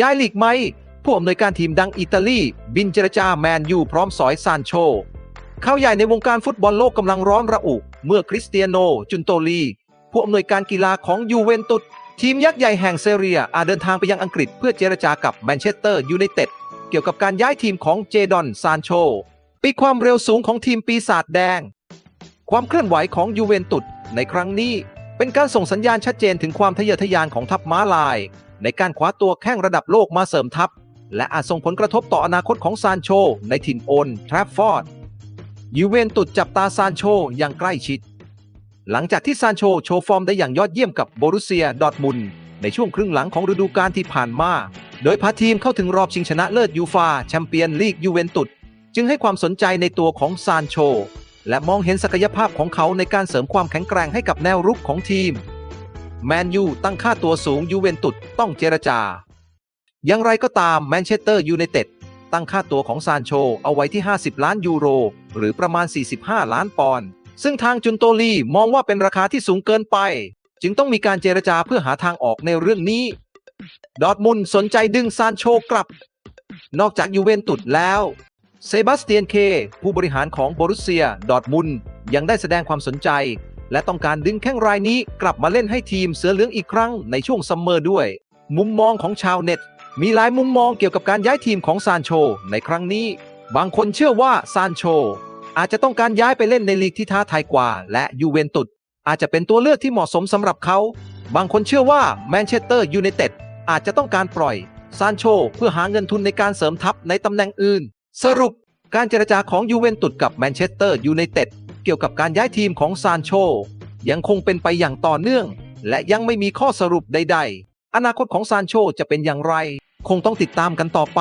ย้ายลีกไหมผู้อำนวยการทีมดังอิตาลี บินเจรจาแมนยูพร้อมสอยซานโชข่าวใหญ่ในวงการฟุตบอลโลกกำลังร้อนระอุเมื่อคริสเตียโน จุนโตลี ผู้อำนวยการกีฬาของยูเวนตุสทีมยักษ์ใหญ่แห่งเซเรียอาจเดินทางไปยังอังกฤษเพื่อเจรจากับแมนเชสเตอร์ยูไนเต็ดเกี่ยวกับการย้ายทีมของเจดอนซานโชปีความเร็วสูงของทีมปีศาจแดง ความเคลื่อนไหวของยูเวนตุสในครั้งนี้ เป็นการส่งสัญญาณชัดเจนถึงความทะเยอทะยานของทัพม้าลาย ในการคว้าตัวแข้งระดับโลกมาเสริมทัพ และอาจส่งผลกระทบต่ออนาคตของซานโช ในถิ่นโอนทราฟฟอร์ดยูเวนตุสจับตาซานโชอย่างใกล้ชิด หลังจากที่ซานโชโชว์ฟอร์มได้อย่างยอดเยี่ยมกับโบรุเซียดอทมุนในช่วงครึ่งหลังของฤดูกาลที่ผ่านมา โดยพาทีมเข้าถึงรอบชิงชนะเลิศยูฟาแชมเปียนลีกยูเวนตุสจึงให้ความสนใจในตัวของซานโช และมองเห็นศักยภาพของเขาในการเสริมความแข็งแกร่งให้กับแนวรุกของทีม แมนยูตั้งค่าตัวสูงยูเวนตุสต้องเจรจา อย่างไรก็ตามแมนเชสเตอร์ยูไนเต็ดตั้งค่าตัวของซานโชเอาไว้ที่ 50 ล้านยูโร หรือประมาณ 45 ล้านปอนด์ซึ่งทางจุนโตลีมองว่าเป็นราคาที่สูงเกินไป จึงต้องมีการเจรจาเพื่อหาทางออกในเรื่องนี้ ดอทมุนสนใจดึงซานโชกลับ นอกจากยูเวนตุสแล้วเซบาสเตียนเค ผู้บริหารของบรุเซีย ดอทมุนยังได้แสดงความสนใจ และต้องการดึงแข้งรายนี้กลับมาเล่นให้ทีมเสือเหลืองอีกครั้งในช่วงซัมเมอร์ด้วย มุมมองของชาวเน็ต มีหลายมุมมองเกี่ยวกับการย้ายทีมของซานโช ในครั้งนี้ บางคนเชื่อว่าซานโช อาจจะต้องการย้ายไปเล่นในลีกที่ท้าทายกว่า และยูเวนตุสอาจจะเป็นตัวเลือกที่เหมาะสมสำหรับเขา บางคนเชื่อว่าแมนเชสเตอร์ยูไนเต็ดอาจจะต้องการปล่อยซานโช เพื่อหาเงินทุนในการเสริมทัพในตำแหน่งอื่น สรุปการเจรจาของยูเวนตุสกับแมนเชสเตอร์ยูไนเต็ด เกี่ยวกับการย้ายทีมของซานโช ยังคงเป็นไปอย่างต่อเนื่อง และยังไม่มีข้อสรุปใด ๆ อนาคตของซานโชจะเป็นอย่างไร คงต้องติดตามกันต่อไป